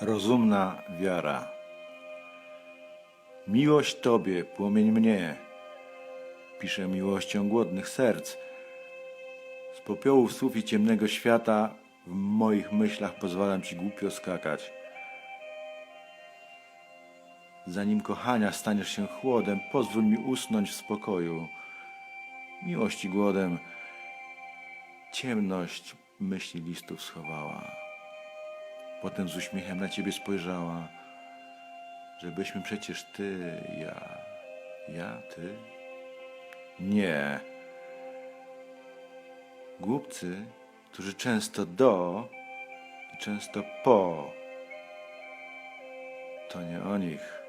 Rozumna wiara. Miłość Tobie, płomień mnie, piszę miłością głodnych serc. Z popiołów słów i ciemnego świata w moich myślach pozwalam Ci głupio skakać. Zanim kochania staniesz się chłodem, pozwól mi usnąć w spokoju. Miłości głodem ciemność myśli listów schowała. Potem z uśmiechem na ciebie spojrzała, żebyśmy przecież ty, ja, ja, ty. Nie. Głupcy, którzy często do i często po, to nie o nich.